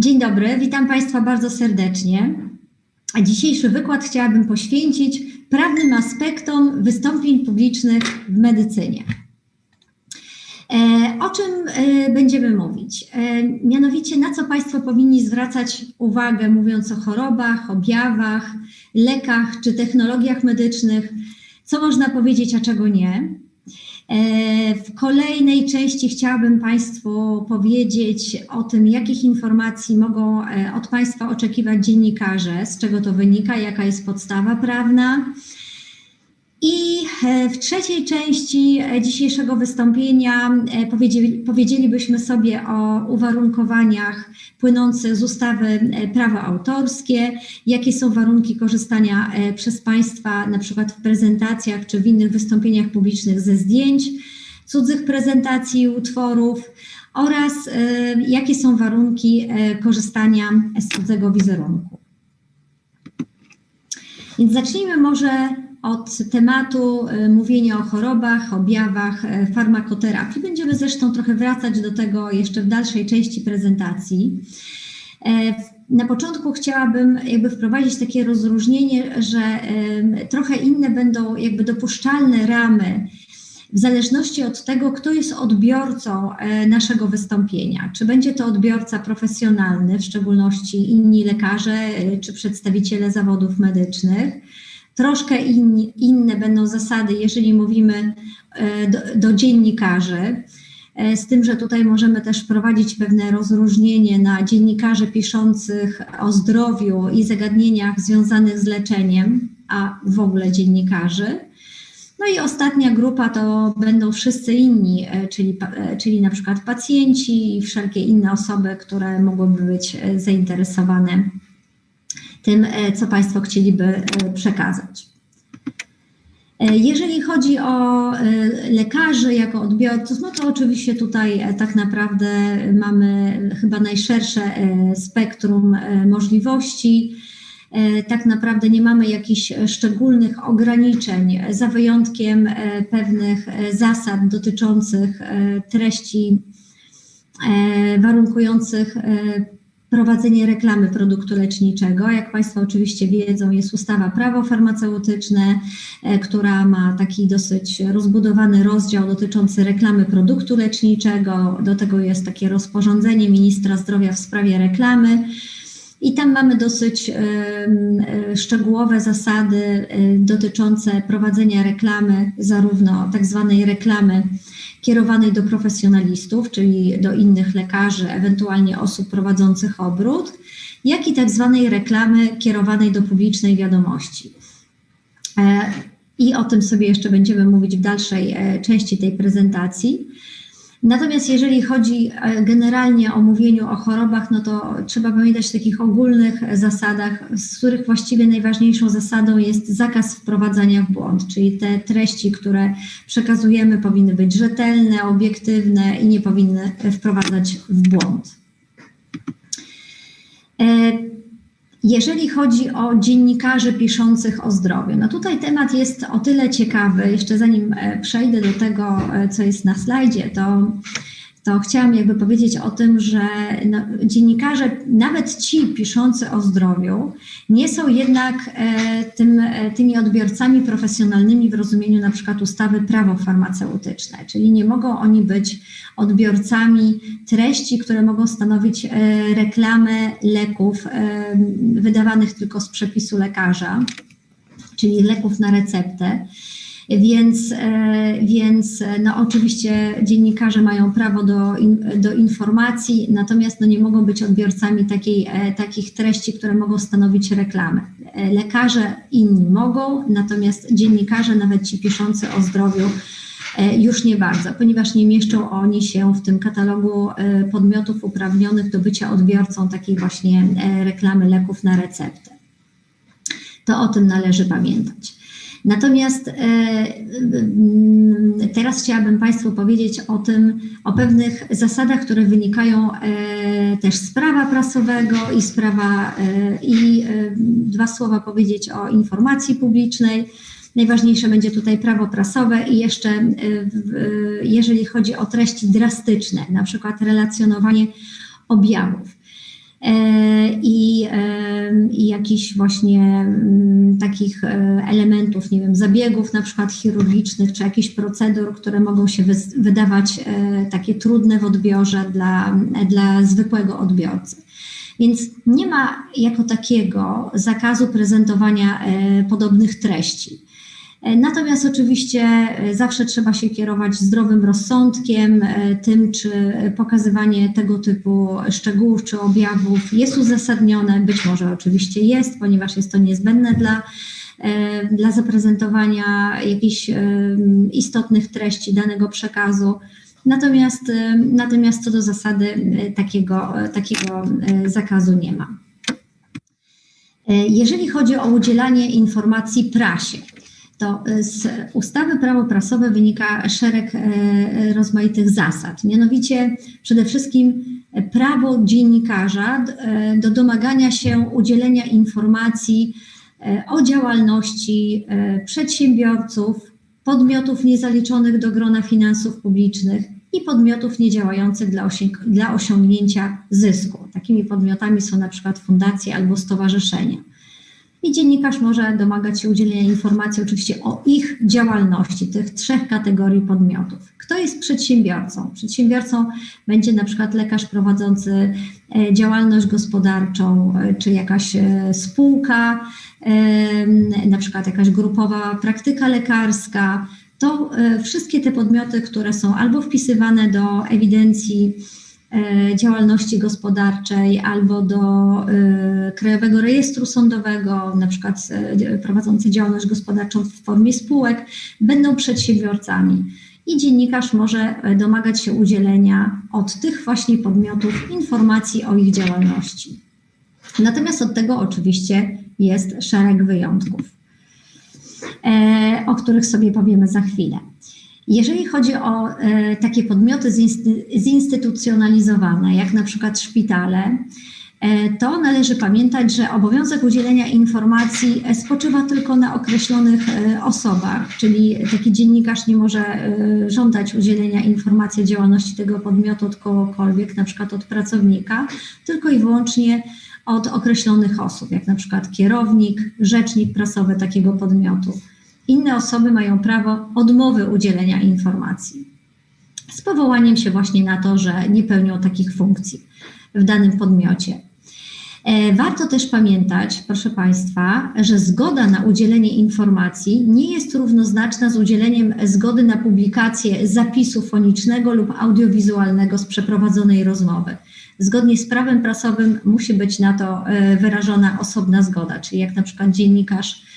Dzień dobry, witam Państwa bardzo serdecznie. Dzisiejszy wykład chciałabym poświęcić prawnym aspektom wystąpień publicznych w medycynie. E, O czym e, będziemy mówić? E, Mianowicie, na co Państwo powinni zwracać uwagę, mówiąc o chorobach, objawach, lekach czy technologiach medycznych, co można powiedzieć, a czego nie. E, W kolejnej części chciałabym Państwu powiedzieć o tym, jakich informacji mogą e, od Państwa oczekiwać dziennikarze, z czego to wynika, jaka jest podstawa prawna. I e, w trzeciej części e, dzisiejszego wystąpienia e, powiedzieli, powiedzielibyśmy sobie o uwarunkowaniach płynących z ustawy prawo autorskie, jakie są warunki korzystania przez Państwa na przykład w prezentacjach czy w innych wystąpieniach publicznych ze zdjęć, cudzych prezentacji utworów oraz jakie są warunki korzystania z cudzego wizerunku. Więc zacznijmy może od tematu e, mówienia o chorobach, objawach e, farmakoterapii. Będziemy zresztą trochę wracać do tego jeszcze w dalszej części prezentacji. E, Na początku chciałabym jakby wprowadzić takie rozróżnienie, że trochę inne będą jakby dopuszczalne ramy w zależności od tego, kto jest odbiorcą naszego wystąpienia. Czy będzie to odbiorca profesjonalny, w szczególności inni lekarze czy przedstawiciele zawodów medycznych. Troszkę inne będą zasady, jeżeli mówimy e, do, do dziennikarzy. E, Z tym, że tutaj możemy też wprowadzić pewne rozróżnienie na dziennikarzy piszących o zdrowiu i zagadnieniach związanych z leczeniem, a w ogóle dziennikarzy. No i ostatnia grupa to będą wszyscy inni, e, czyli, czyli na przykład pacjenci i wszelkie inne osoby, które mogłyby być zainteresowane tym, e, co Państwo chcieliby e, przekazać. E, Jeżeli chodzi o lekarzy jako odbiorców, no to oczywiście tutaj tak naprawdę mamy chyba najszersze spektrum możliwości. Tak naprawdę nie mamy jakichś szczególnych ograniczeń, za wyjątkiem pewnych zasad dotyczących treści warunkujących prowadzenie reklamy produktu leczniczego. Jak Państwo oczywiście wiedzą, jest ustawa prawo farmaceutyczne, e, która ma taki dosyć rozbudowany rozdział dotyczący reklamy produktu leczniczego. Do tego jest takie rozporządzenie ministra zdrowia w sprawie reklamy. I tam mamy dosyć e, szczegółowe zasady e, dotyczące prowadzenia reklamy, zarówno tak zwanej reklamy kierowanej do profesjonalistów, czyli do innych lekarzy, ewentualnie osób prowadzących obrót, jak i tak zwanej reklamy kierowanej do publicznej wiadomości. E, I o tym sobie jeszcze będziemy mówić w dalszej części tej prezentacji. Natomiast jeżeli chodzi e, generalnie o mówieniu o chorobach, no to trzeba pamiętać o takich ogólnych zasadach, z których właściwie najważniejszą zasadą jest zakaz wprowadzania w błąd, czyli te treści, które przekazujemy, powinny być rzetelne, obiektywne i nie powinny wprowadzać w błąd. Jeżeli chodzi o dziennikarzy piszących o zdrowiu, no tutaj temat jest o tyle ciekawy, jeszcze zanim e, przejdę do tego, e, co jest na slajdzie, to, to chciałam jakby powiedzieć o tym, że no, dziennikarze, nawet ci piszący o zdrowiu, nie są jednak e, tym, e, tymi odbiorcami profesjonalnymi w rozumieniu na przykład ustawy prawo farmaceutyczne, czyli nie mogą oni być odbiorcami treści, które mogą stanowić e, reklamę leków e, wydawanych tylko z przepisu lekarza, czyli leków na receptę. Więc, e, więc e, no oczywiście dziennikarze mają prawo do, do informacji, natomiast no nie mogą być odbiorcami takiej, e, takich treści, które mogą stanowić reklamę. Lekarze inni mogą, natomiast dziennikarze, nawet ci piszący o zdrowiu, już nie bardzo, ponieważ nie mieszczą oni się w tym katalogu podmiotów uprawnionych do bycia odbiorcą takiej właśnie reklamy leków na receptę. To o tym należy pamiętać. Natomiast e, mm, teraz chciałabym Państwu powiedzieć o tym, o pewnych zasadach, które wynikają e, też z prawa prasowego i z prawa, e, i e, dwa słowa powiedzieć o informacji publicznej. Najważniejsze będzie tutaj prawo prasowe i jeszcze e, e, jeżeli chodzi o treści drastyczne, na przykład relacjonowanie objawów. I, i jakichś właśnie mm, takich elementów, nie wiem, zabiegów na przykład chirurgicznych, czy jakichś procedur, które mogą się wydawać takie trudne w odbiorze dla, dla zwykłego odbiorcy. Więc nie ma jako takiego zakazu prezentowania e, podobnych treści. E, natomiast oczywiście e, zawsze trzeba się kierować zdrowym rozsądkiem, tym, czy pokazywanie tego typu szczegółów czy objawów jest uzasadnione. Być może oczywiście jest, ponieważ jest to niezbędne dla, dla zaprezentowania jakichś istotnych treści danego przekazu. Natomiast, natomiast co do zasady takiego, takiego zakazu nie ma. Jeżeli chodzi o udzielanie informacji prasie, to z ustawy prawo prasowe wynika szereg rozmaitych zasad. Mianowicie przede wszystkim prawo dziennikarza do domagania się udzielenia informacji o działalności przedsiębiorców, podmiotów niezaliczonych do grona finansów publicznych i podmiotów niedziałających dla, dla osiągnięcia zysku. Takimi podmiotami są na przykład fundacje albo stowarzyszenia. I dziennikarz może domagać się udzielenia informacji oczywiście o ich działalności, tych trzech kategorii podmiotów. Kto jest przedsiębiorcą? Przedsiębiorcą będzie na przykład lekarz prowadzący e, działalność gospodarczą, e, czy jakaś e, spółka, na przykład jakaś grupowa praktyka lekarska, to wszystkie te podmioty, które są albo wpisywane do ewidencji działalności gospodarczej albo do e, Krajowego Rejestru Sądowego, na przykład prowadzące działalność gospodarczą w formie spółek, będą przedsiębiorcami. I dziennikarz może domagać się udzielenia od tych właśnie podmiotów informacji o ich działalności. Natomiast od tego oczywiście jest szereg wyjątków, e, o których sobie powiemy za chwilę. Jeżeli chodzi o e, takie podmioty zinstytucjonalizowane, jak na przykład szpitale, e, to należy pamiętać, że obowiązek udzielenia informacji spoczywa tylko na określonych osobach, czyli taki dziennikarz nie może żądać udzielenia informacji o działalności tego podmiotu od kogokolwiek, na przykład od pracownika, tylko i wyłącznie od określonych osób, jak na przykład kierownik, rzecznik prasowy takiego podmiotu. Inne osoby mają prawo odmowy udzielenia informacji z powołaniem się właśnie na to, że nie pełnią takich funkcji w danym podmiocie. E, warto też pamiętać, proszę Państwa, że zgoda na udzielenie informacji nie jest równoznaczna z udzieleniem zgody na publikację zapisu fonicznego lub audiowizualnego z przeprowadzonej rozmowy. Zgodnie z prawem prasowym musi być na to e, wyrażona osobna zgoda, czyli jak na przykład dziennikarz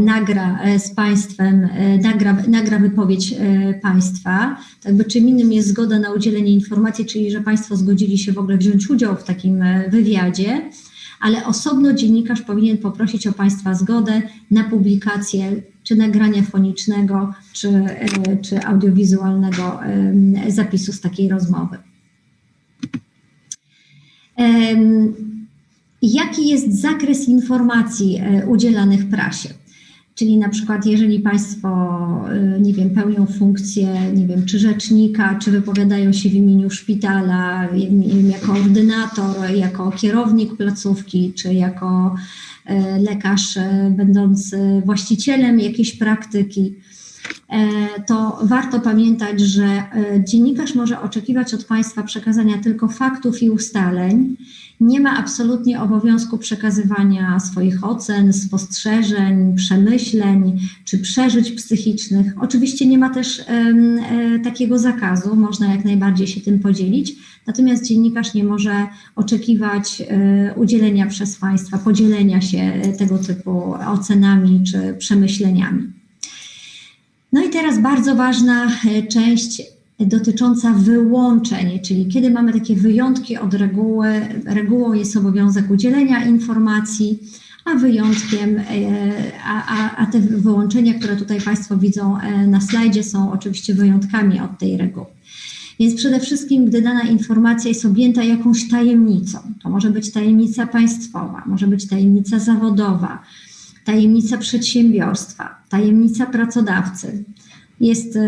nagra e, z państwem, nagra, nagra wypowiedź państwa, to jakby czym innym jest zgoda na udzielenie informacji, czyli że państwo zgodzili się w ogóle wziąć udział w takim wywiadzie, ale osobno dziennikarz powinien poprosić o państwa zgodę na publikację czy nagrania fonicznego, czy, czy audiowizualnego zapisu z takiej rozmowy. Jaki jest zakres informacji e, udzielanych prasie? Czyli na przykład, jeżeli Państwo, e, nie wiem, pełnią funkcję, nie wiem, czy rzecznika, czy wypowiadają się w imieniu szpitala, jako ordynator, jako kierownik placówki, czy jako e, lekarz będący właścicielem jakiejś praktyki, to warto pamiętać, że dziennikarz może oczekiwać od Państwa przekazania tylko faktów i ustaleń nie ma absolutnie obowiązku przekazywania swoich ocen, spostrzeżeń, przemyśleń czy przeżyć psychicznych. Oczywiście nie ma też e, takiego zakazu, można jak najbardziej się tym podzielić, natomiast dziennikarz nie może oczekiwać e, udzielenia przez Państwa, podzielenia się tego typu ocenami czy przemyśleniami. No i teraz bardzo ważna e, część dotycząca wyłączeń, czyli kiedy mamy takie wyjątki od reguły, regułą jest obowiązek udzielenia informacji, a wyjątkiem, e, a, a, a te wyłączenia, które tutaj Państwo widzą e, na slajdzie, są oczywiście wyjątkami od tej reguły. Więc przede wszystkim, gdy dana informacja jest objęta jakąś tajemnicą, to może być tajemnica państwowa, może być tajemnica zawodowa, tajemnica przedsiębiorstwa, tajemnica pracodawcy, Jest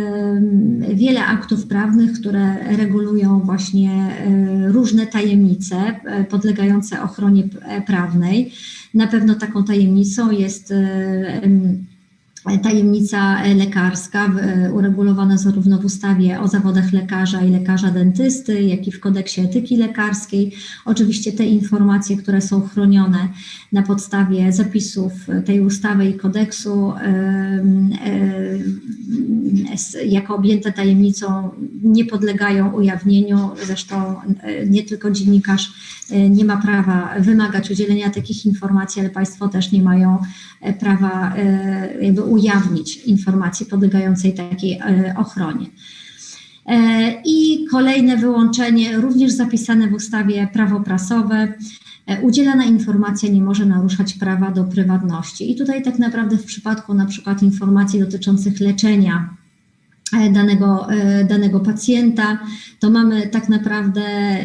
wiele aktów prawnych, które regulują właśnie e, różne tajemnice e, podlegające ochronie p- prawnej. Na pewno taką tajemnicą jest e, tajemnica lekarska, w- e, uregulowana zarówno w ustawie o zawodach lekarza i lekarza dentysty, jak i w kodeksie etyki lekarskiej. Oczywiście te informacje, które są chronione na podstawie zapisów tej ustawy i kodeksu, jako objęte tajemnicą, nie podlegają ujawnieniu. Zresztą e, nie tylko dziennikarz e, nie ma prawa wymagać udzielenia takich informacji, ale Państwo też nie mają e, prawa e, jakby ujawnić informacji podlegającej takiej e, ochronie. E, I kolejne wyłączenie, również zapisane w ustawie prawo prasowe. e, Udzielana informacja nie może naruszać prawa do prywatności. I tutaj tak naprawdę w przypadku na przykład informacji dotyczących leczenia danego, e, danego pacjenta, to mamy tak naprawdę e,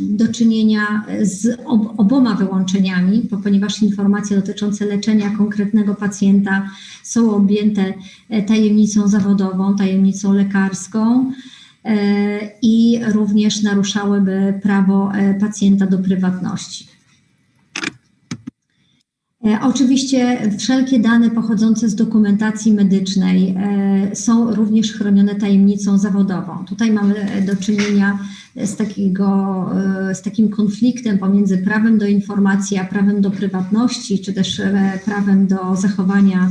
do czynienia z ob, oboma wyłączeniami, ponieważ informacje dotyczące leczenia konkretnego pacjenta są objęte e, tajemnicą zawodową, tajemnicą lekarską e, i również naruszałyby prawo e, pacjenta do prywatności. E, Oczywiście wszelkie dane pochodzące z dokumentacji medycznej e, są również chronione tajemnicą zawodową. Tutaj mamy do czynienia z, takiego, e, z takim konfliktem pomiędzy prawem do informacji, a prawem do prywatności, czy też prawem do zachowania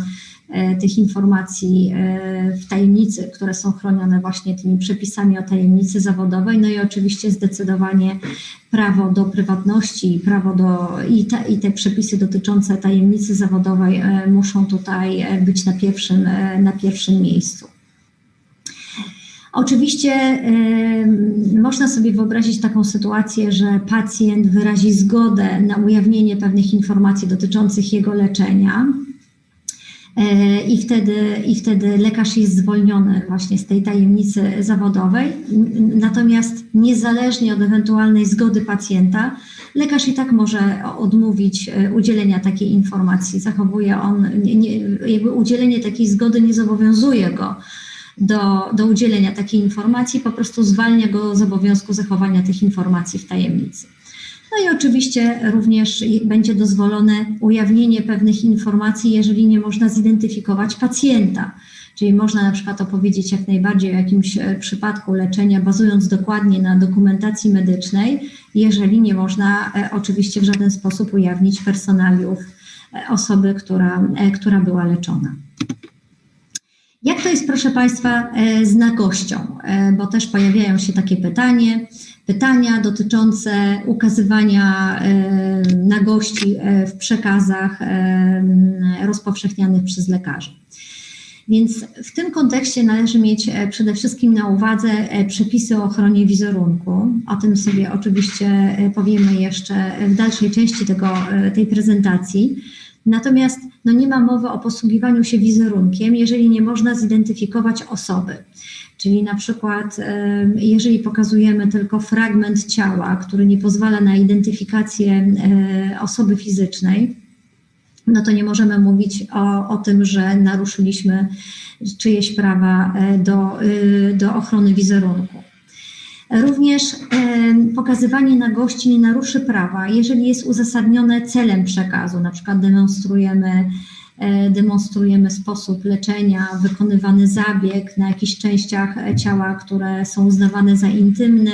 tych informacji e, w tajemnicy, które są chronione właśnie tymi przepisami o tajemnicy zawodowej. No i oczywiście zdecydowanie prawo do prywatności prawo do i te, i te przepisy dotyczące tajemnicy zawodowej e, muszą tutaj e, być na pierwszym, e, na pierwszym miejscu. Oczywiście em, można sobie wyobrazić taką sytuację, że pacjent wyrazi zgodę na ujawnienie pewnych informacji dotyczących jego leczenia. E, I wtedy, I wtedy lekarz jest zwolniony właśnie z tej tajemnicy zawodowej. Natomiast niezależnie od ewentualnej zgody pacjenta, lekarz i tak może odmówić e, udzielenia takiej informacji. Zachowuje on, nie, jakby udzielenie takiej zgody nie zobowiązuje go do, do udzielenia takiej informacji, po prostu zwalnia go z obowiązku zachowania tych informacji w tajemnicy. No i oczywiście również będzie dozwolone ujawnienie pewnych informacji, jeżeli nie można zidentyfikować pacjenta. Czyli można na przykład opowiedzieć jak najbardziej o jakimś e, przypadku leczenia, bazując dokładnie na dokumentacji medycznej, jeżeli nie można e, oczywiście w żaden sposób ujawnić personaliów e, osoby, która, która była leczona. Jak to jest, proszę Państwa, z nagością? Bo też pojawiają się takie pytanie, pytania dotyczące ukazywania e, nagości e, w przekazach e, rozpowszechnianych przez lekarzy. Więc w tym kontekście należy mieć przede wszystkim na uwadze przepisy o ochronie wizerunku. O tym sobie oczywiście powiemy jeszcze w dalszej części tego, tej prezentacji. Natomiast no nie ma mowy o posługiwaniu się wizerunkiem, jeżeli nie można zidentyfikować osoby. Czyli na przykład, jeżeli pokazujemy tylko fragment ciała, który nie pozwala na identyfikację e, osoby fizycznej, no to nie możemy mówić o, o tym, że naruszyliśmy czyjeś prawa e, do, y, do ochrony wizerunku. Również em, pokazywanie nagości nie naruszy prawa, jeżeli jest uzasadnione celem przekazu, na przykład demonstrujemy, e, demonstrujemy sposób leczenia, wykonywany zabieg na jakichś częściach e, ciała, które są uznawane za intymne,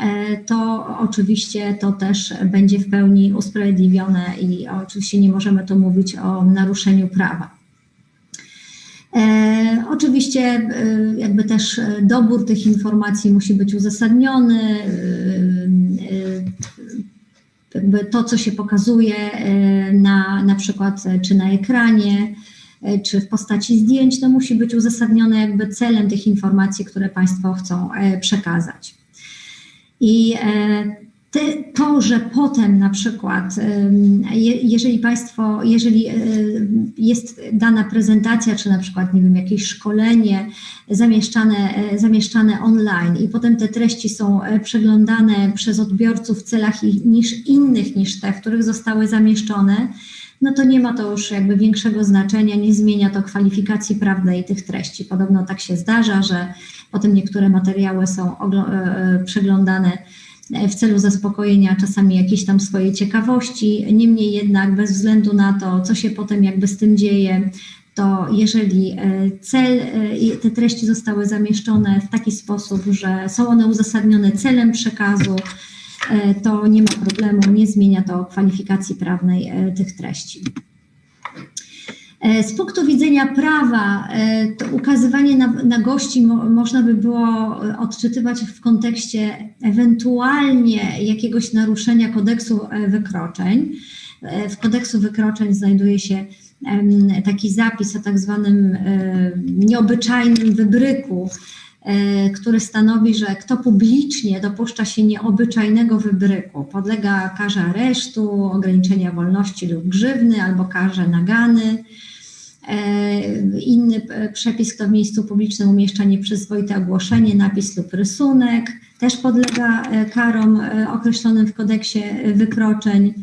e, to oczywiście to też będzie w pełni usprawiedliwione i oczywiście nie możemy tu mówić o naruszeniu prawa. E, oczywiście e, jakby też e, dobór tych informacji musi być uzasadniony. e, e, Jakby to, co się pokazuje e, na, na przykład e, czy na ekranie, e, czy w postaci zdjęć, to musi być uzasadnione jakby celem tych informacji, które Państwo chcą przekazać. I to, że potem na przykład, jeżeli Państwo, jeżeli e, jest dana prezentacja, czy na przykład, nie wiem, jakieś szkolenie zamieszczane, e, zamieszczane online i potem te treści są e, przeglądane przez odbiorców w celach niż innych niż te, w których zostały zamieszczone, no to nie ma to już jakby większego znaczenia, nie zmienia to kwalifikacji prawnej tych treści. Podobno tak się zdarza, że potem niektóre materiały są przeglądane w celu zaspokojenia czasami jakiejś tam swojej ciekawości. Niemniej jednak, bez względu na to, co się potem jakby z tym dzieje, to jeżeli e, cel, e, te treści zostały zamieszczone w taki sposób, że są one uzasadnione celem przekazu, e, to nie ma problemu, nie zmienia to kwalifikacji prawnej tych treści. Z punktu widzenia prawa, to ukazywanie na, na gości mo, można by było odczytywać w kontekście ewentualnie jakiegoś naruszenia kodeksu wykroczeń. W kodeksu wykroczeń znajduje się taki zapis o tak zwanym nieobyczajnym wybryku, e, który stanowi, że kto publicznie dopuszcza się nieobyczajnego wybryku, podlega karze aresztu, ograniczenia wolności lub grzywny albo karze nagany. E, inny przepis, kto w miejscu publicznym umieszcza nieprzyzwoite ogłoszenie, napis lub rysunek, też podlega e, karom określonym w kodeksie wykroczeń.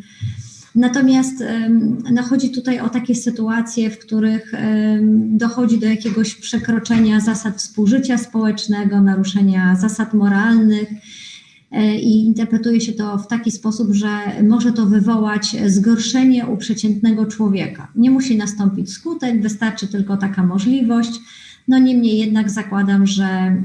Natomiast no, chodzi tutaj o takie sytuacje, w których dochodzi do jakiegoś przekroczenia zasad współżycia społecznego, naruszenia zasad moralnych e, i interpretuje się to w taki sposób, że może to wywołać zgorszenie u przeciętnego człowieka. Nie musi nastąpić skutek, wystarczy tylko taka możliwość. No niemniej jednak zakładam, że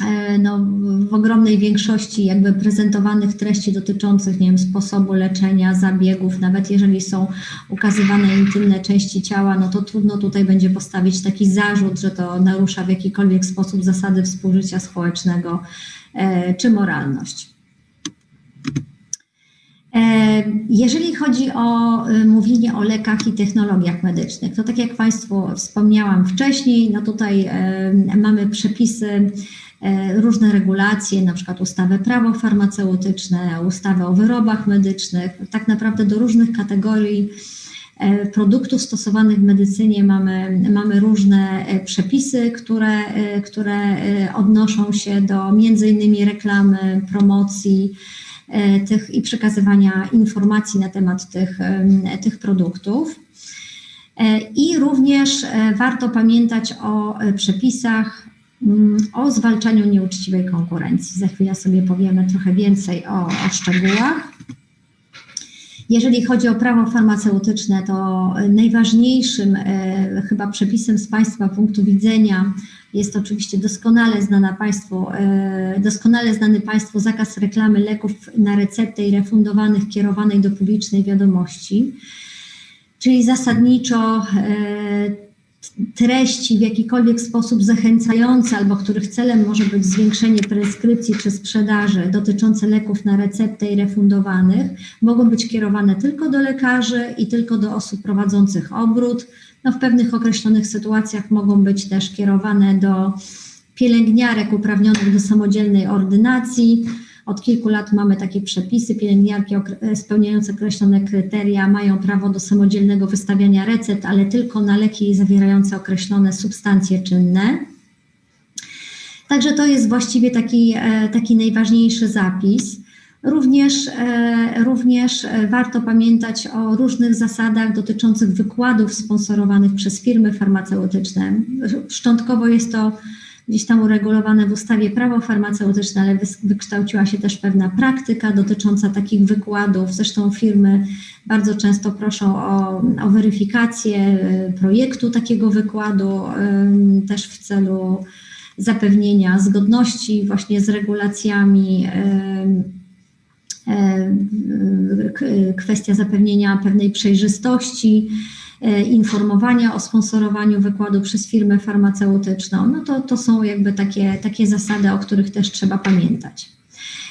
E, no, w ogromnej większości jakby prezentowanych treści dotyczących, nie wiem, sposobu leczenia, zabiegów, nawet jeżeli są ukazywane intymne części ciała, no to trudno tutaj będzie postawić taki zarzut, że to narusza w jakikolwiek sposób zasady współżycia społecznego e, czy moralność. E, jeżeli chodzi o mówienie o lekach i technologiach medycznych, to tak jak Państwu wspomniałam wcześniej, no tutaj mamy przepisy E, różne regulacje, na przykład ustawę prawo farmaceutyczne, ustawę o wyrobach medycznych. Tak naprawdę do różnych kategorii e, produktów stosowanych w medycynie mamy, mamy różne e, przepisy, które, które odnoszą się do między innymi reklamy, promocji tych i przekazywania informacji na temat tych, tych produktów. I również warto pamiętać o przepisach Mm, o zwalczaniu nieuczciwej konkurencji. Za chwilę sobie powiemy trochę więcej o, o szczegółach. Jeżeli chodzi o prawo farmaceutyczne, to najważniejszym e, chyba przepisem z Państwa punktu widzenia jest oczywiście doskonale, znana państwu, e, doskonale znany Państwu zakaz reklamy leków na receptę i refundowanych kierowanej do publicznej wiadomości. Czyli zasadniczo e, treści w jakikolwiek sposób zachęcające albo których celem może być zwiększenie preskrypcji czy sprzedaży dotyczące leków na receptę i refundowanych, mogą być kierowane tylko do lekarzy i tylko do osób prowadzących obrót. No, w pewnych określonych sytuacjach mogą być też kierowane do pielęgniarek uprawnionych do samodzielnej ordynacji, od kilku lat mamy takie przepisy. Pielęgniarki e, spełniające określone kryteria mają prawo do samodzielnego wystawiania recept, ale tylko na leki zawierające określone substancje czynne. Także to jest właściwie taki, e, taki najważniejszy zapis. Również, e, również warto pamiętać o różnych zasadach dotyczących wykładów sponsorowanych przez firmy farmaceutyczne. Szczątkowo jest to gdzieś tam uregulowane w ustawie prawo farmaceutyczne, ale wykształciła się też pewna praktyka dotycząca takich wykładów. Zresztą firmy bardzo często proszą o, o weryfikację y, projektu takiego wykładu, też w celu zapewnienia zgodności właśnie z regulacjami kwestia zapewnienia pewnej przejrzystości informowania o sponsorowaniu wykładu przez firmę farmaceutyczną, no to, to są jakby takie, takie zasady, o których też trzeba pamiętać.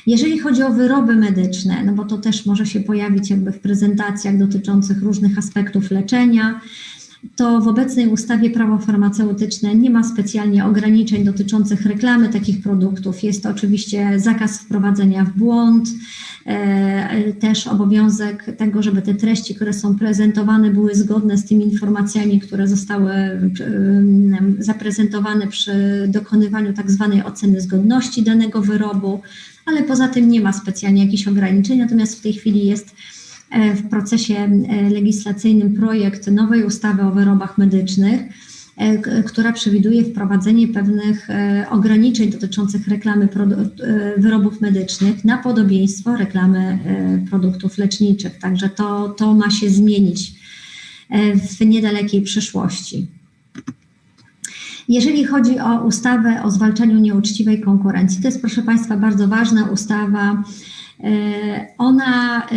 Jeżeli chodzi o wyroby medyczne, no bo to też może się pojawić jakby w prezentacjach dotyczących różnych aspektów leczenia, to w obecnej ustawie prawo farmaceutyczne nie ma specjalnie ograniczeń dotyczących reklamy takich produktów. Jest to oczywiście zakaz wprowadzenia w błąd, e, też obowiązek tego, żeby te treści, które są prezentowane, były zgodne z tymi informacjami, które zostały e, zaprezentowane przy dokonywaniu tak zwanej oceny zgodności danego wyrobu, ale poza tym nie ma specjalnie jakichś ograniczeń, natomiast w tej chwili jest w procesie legislacyjnym projekt nowej ustawy o wyrobach medycznych, która przewiduje wprowadzenie pewnych ograniczeń dotyczących reklamy wyrobów medycznych na podobieństwo reklamy produktów leczniczych. Także to, to ma się zmienić w niedalekiej przyszłości. Jeżeli chodzi o ustawę o zwalczaniu nieuczciwej konkurencji, to jest proszę Państwa bardzo ważna ustawa. E, ona, e,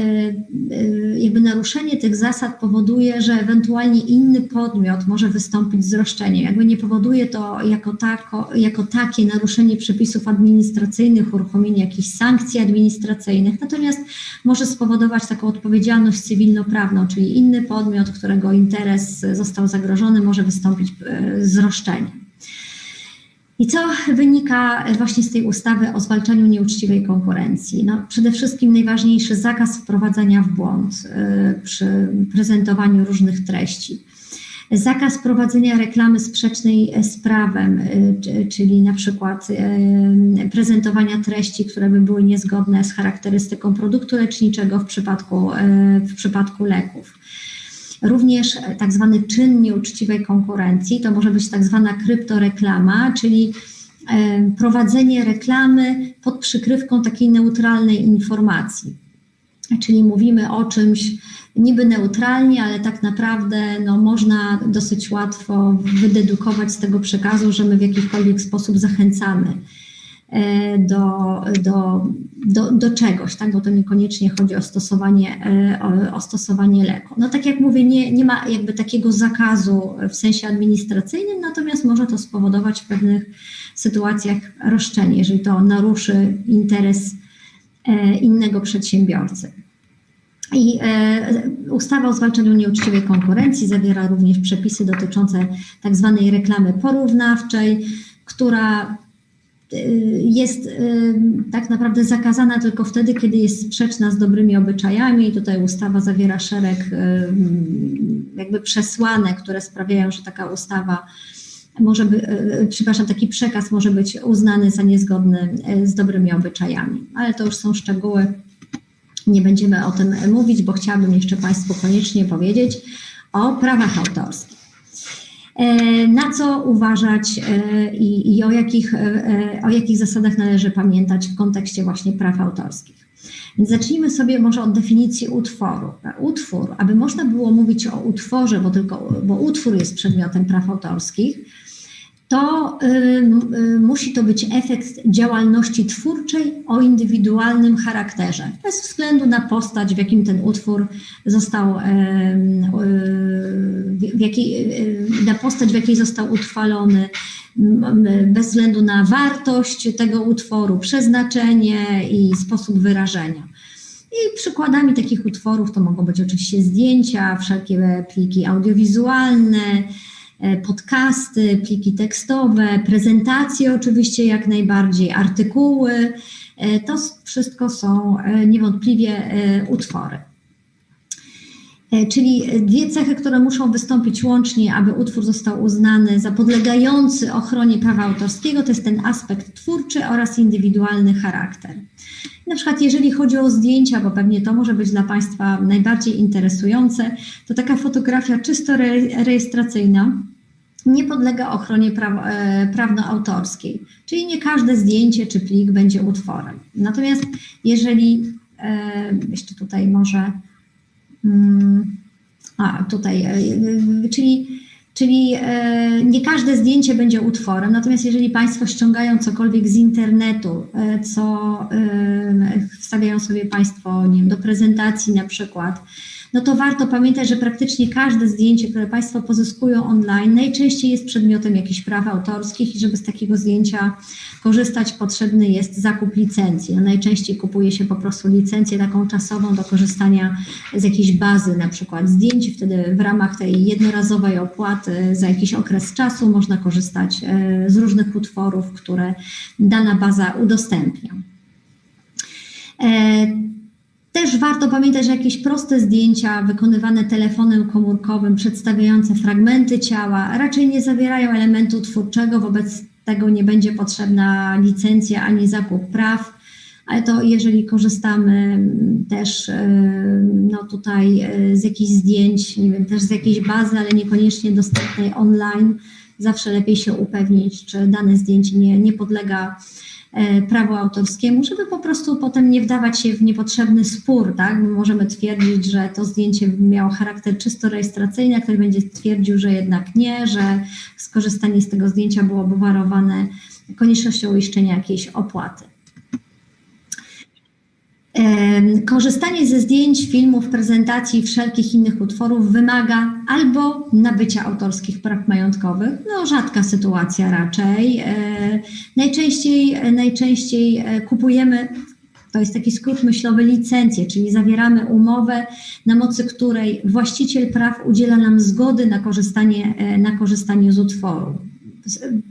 e, jakby naruszenie tych zasad powoduje, że ewentualnie inny podmiot może wystąpić z roszczeniem. Jakby nie powoduje to jako, tako, jako takie naruszenie przepisów administracyjnych, uruchomienie jakichś sankcji administracyjnych, natomiast może spowodować taką odpowiedzialność cywilnoprawną, czyli inny podmiot, którego interes został zagrożony, może wystąpić z roszczeniem. I co wynika właśnie z tej ustawy o zwalczaniu nieuczciwej konkurencji? No, przede wszystkim najważniejszy zakaz wprowadzania w błąd y, przy prezentowaniu różnych treści. Zakaz prowadzenia reklamy sprzecznej z prawem, czyli na przykład prezentowania treści, które by były niezgodne z charakterystyką produktu leczniczego w przypadku, w przypadku leków Również e, tak zwany czyn nieuczciwej konkurencji, to może być tak zwana kryptoreklama, czyli e, prowadzenie reklamy pod przykrywką takiej neutralnej informacji. Czyli mówimy o czymś niby neutralnie, ale tak naprawdę no, można dosyć łatwo wydedukować z tego przekazu, że my w jakikolwiek sposób zachęcamy do, do, do, do czegoś, tak? bo to niekoniecznie chodzi o stosowanie, e, o, o, stosowanie leku. No tak jak mówię, nie, nie ma jakby takiego zakazu w sensie administracyjnym, natomiast może to spowodować w pewnych sytuacjach roszczenie, jeżeli to naruszy interes e, innego przedsiębiorcy. I ustawa o zwalczaniu nieuczciwej konkurencji zawiera również przepisy dotyczące tak zwanej reklamy porównawczej, która jest y, tak naprawdę zakazana tylko wtedy, kiedy jest sprzeczna z dobrymi obyczajami. Tutaj ustawa zawiera szereg y, jakby przesłanek, które sprawiają, że taka ustawa może by, przepraszam, taki przekaz może być uznany za niezgodny z dobrymi obyczajami. Ale to już są szczegóły. Nie będziemy o tym mówić, bo chciałabym jeszcze Państwu koniecznie powiedzieć o prawach autorskich. E, na co uważać e, i, i o, jakich, e, o jakich zasadach należy pamiętać w kontekście właśnie praw autorskich. Więc zacznijmy sobie może od definicji utworu. Utwór, aby można było mówić o utworze, bo tylko bo utwór jest przedmiotem praw autorskich, to y, y, musi to być efekt działalności twórczej o indywidualnym charakterze, bez względu na postać, w jakim ten utwór został, y, w jakiej, na postać, w jakiej został utrwalony, bez względu na wartość tego utworu, przeznaczenie i sposób wyrażenia. I przykładami takich utworów to mogą być oczywiście zdjęcia, wszelkie pliki audiowizualne, podcasty, pliki tekstowe, prezentacje oczywiście jak najbardziej, artykuły. E, to wszystko są e, niewątpliwie utwory. Czyli dwie cechy, które muszą wystąpić łącznie, aby utwór został uznany za podlegający ochronie prawa autorskiego, to jest ten aspekt twórczy oraz indywidualny charakter. Na przykład, jeżeli chodzi o zdjęcia, bo pewnie to może być dla Państwa najbardziej interesujące, to taka fotografia czysto rejestracyjna nie podlega ochronie pra e, prawnoautorskiej, czyli nie każde zdjęcie czy plik będzie utworem. Natomiast jeżeli, e, jeszcze tutaj może, a tutaj, e, czyli Czyli e, nie każde zdjęcie będzie utworem, natomiast jeżeli Państwo ściągają cokolwiek z internetu, e, co e, wstawiają sobie Państwo nie wiem, do prezentacji na przykład, no to warto pamiętać, że praktycznie każde zdjęcie, które Państwo pozyskują online, najczęściej jest przedmiotem jakichś praw autorskich i żeby z takiego zdjęcia korzystać, potrzebny jest zakup licencji. No najczęściej kupuje się po prostu licencję taką czasową do korzystania z jakiejś bazy, na przykład zdjęć, wtedy w ramach tej jednorazowej opłaty za jakiś okres czasu można korzystać e, z różnych utworów, które dana baza udostępnia. Też warto pamiętać, że jakieś proste zdjęcia wykonywane telefonem komórkowym, przedstawiające fragmenty ciała, raczej nie zawierają elementu twórczego, wobec tego nie będzie potrzebna licencja ani zakup praw. ale to jeżeli korzystamy mm, też e, no tutaj e, z jakichś zdjęć, nie wiem, też z jakiejś bazy, ale niekoniecznie dostępnej online, zawsze lepiej się upewnić, czy dane zdjęcie nie, nie podlega e, prawu autorskiemu, żeby po prostu potem nie wdawać się w niepotrzebny spór, tak? My możemy twierdzić, że to zdjęcie miało charakter czysto rejestracyjny, a ktoś będzie twierdził, że jednak nie, że skorzystanie z tego zdjęcia było obwarowane koniecznością uiszczenia jakiejś opłaty. Korzystanie ze zdjęć, filmów, prezentacji i wszelkich innych utworów wymaga albo nabycia autorskich praw majątkowych, no rzadka sytuacja raczej. E, Najczęściej, najczęściej e, kupujemy, to jest taki skrót myślowy, licencję, czyli zawieramy umowę, na mocy której właściciel praw udziela nam zgody na korzystanie, e, na korzystanie z utworu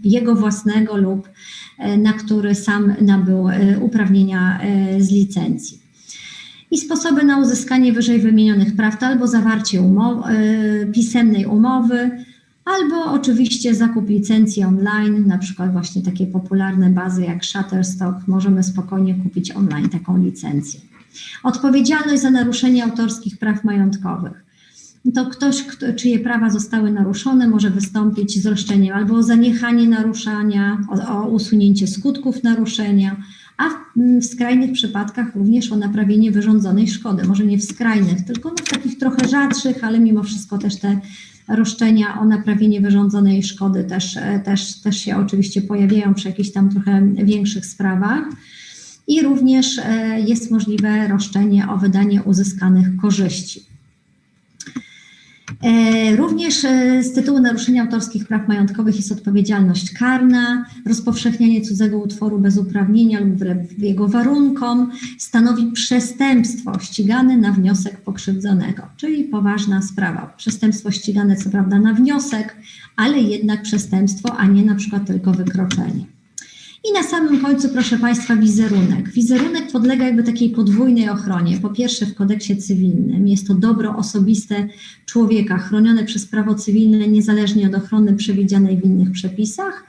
jego własnego lub e, na który sam nabył e, uprawnienia e, z licencji. I sposoby na uzyskanie wyżej wymienionych praw to albo zawarcie umow- pisemnej umowy, albo oczywiście zakup licencji online, na przykład właśnie takie popularne bazy jak Shutterstock, możemy spokojnie kupić online taką licencję. Odpowiedzialność za naruszenie autorskich praw majątkowych to ktoś, kto, czyje prawa zostały naruszone, może wystąpić z roszczeniem albo o zaniechanie naruszania, o, o usunięcie skutków naruszenia, a w, mm, w skrajnych przypadkach również o naprawienie wyrządzonej szkody. Może nie w skrajnych, tylko no w takich trochę rzadszych, ale mimo wszystko też te roszczenia o naprawienie wyrządzonej szkody też, e, też, też się oczywiście pojawiają przy jakichś tam trochę większych sprawach. I również e, jest możliwe roszczenie o wydanie uzyskanych korzyści. E, Również e, z tytułu naruszenia autorskich praw majątkowych jest odpowiedzialność karna, rozpowszechnianie cudzego utworu bez uprawnienia lub wbrew jego warunkom stanowi przestępstwo ścigane na wniosek pokrzywdzonego, czyli poważna sprawa. Przestępstwo ścigane co prawda na wniosek, ale jednak przestępstwo, a nie na przykład tylko wykroczenie. I na samym końcu, proszę Państwa, wizerunek. Wizerunek podlega jakby takiej podwójnej ochronie. Po pierwsze, w kodeksie cywilnym jest to dobro osobiste człowieka chronione przez prawo cywilne niezależnie od ochrony przewidzianej w innych przepisach.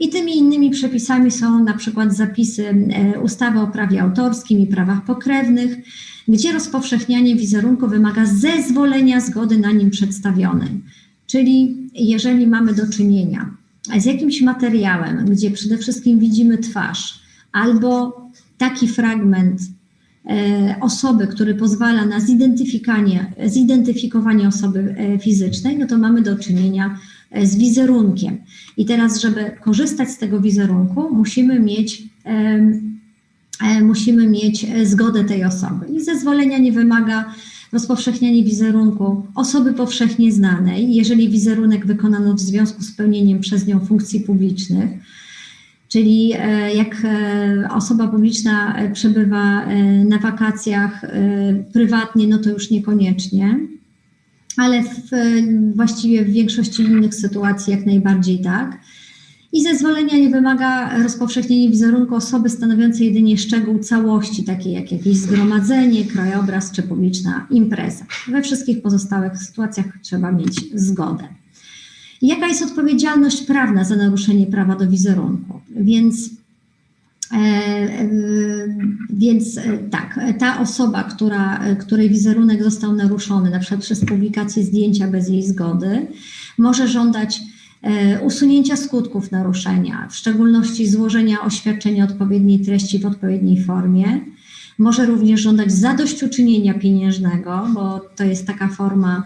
I tymi innymi przepisami są na przykład zapisy e, ustawy o prawie autorskim i prawach pokrewnych, gdzie rozpowszechnianie wizerunku wymaga zezwolenia zgody na nim przedstawionej. Czyli jeżeli mamy do czynienia z jakimś materiałem, gdzie przede wszystkim widzimy twarz, albo taki fragment e, osoby, który pozwala na zidentyfikowanie, zidentyfikowanie osoby e, fizycznej, no to mamy do czynienia e, z wizerunkiem. I teraz, żeby korzystać z tego wizerunku, musimy mieć, musimy mieć zgodę tej osoby. I zezwolenia nie wymaga rozpowszechnianie wizerunku osoby powszechnie znanej, jeżeli wizerunek wykonano w związku z pełnieniem przez nią funkcji publicznych. Czyli e, jak e, osoba publiczna e, przebywa na wakacjach prywatnie, no to już niekoniecznie, ale w, właściwie w większości innych sytuacji jak najbardziej tak. I zezwolenia nie wymaga rozpowszechnienie wizerunku osoby stanowiącej jedynie szczegół całości, takiej jak jakieś zgromadzenie, krajobraz czy publiczna impreza. We wszystkich pozostałych sytuacjach trzeba mieć zgodę. Jaka jest odpowiedzialność prawna za naruszenie prawa do wizerunku? Więc, e, e, więc e, tak, ta osoba, która, której wizerunek został naruszony, na przykład przez publikację zdjęcia bez jej zgody, może żądać usunięcia skutków naruszenia, w szczególności złożenia oświadczenia odpowiedniej treści w odpowiedniej formie. Może również żądać zadośćuczynienia pieniężnego, bo to jest taka forma,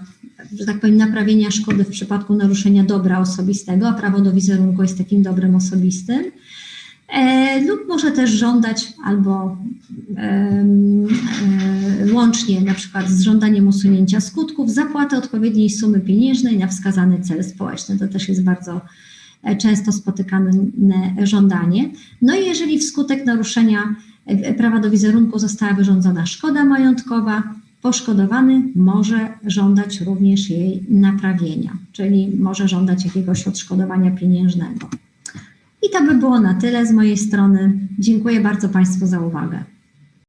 że tak powiem, naprawienia szkody w przypadku naruszenia dobra osobistego, a prawo do wizerunku jest takim dobrem osobistym. E, lub może też żądać albo e, łącznie na przykład z żądaniem usunięcia skutków zapłatę odpowiedniej sumy pieniężnej na wskazany cel społeczny. To też jest bardzo e, często spotykane żądanie. No i jeżeli wskutek naruszenia prawa do wizerunku została wyrządzona szkoda majątkowa, poszkodowany może żądać również jej naprawienia, czyli może żądać jakiegoś odszkodowania pieniężnego. I to by było na tyle z mojej strony. Dziękuję bardzo Państwu za uwagę.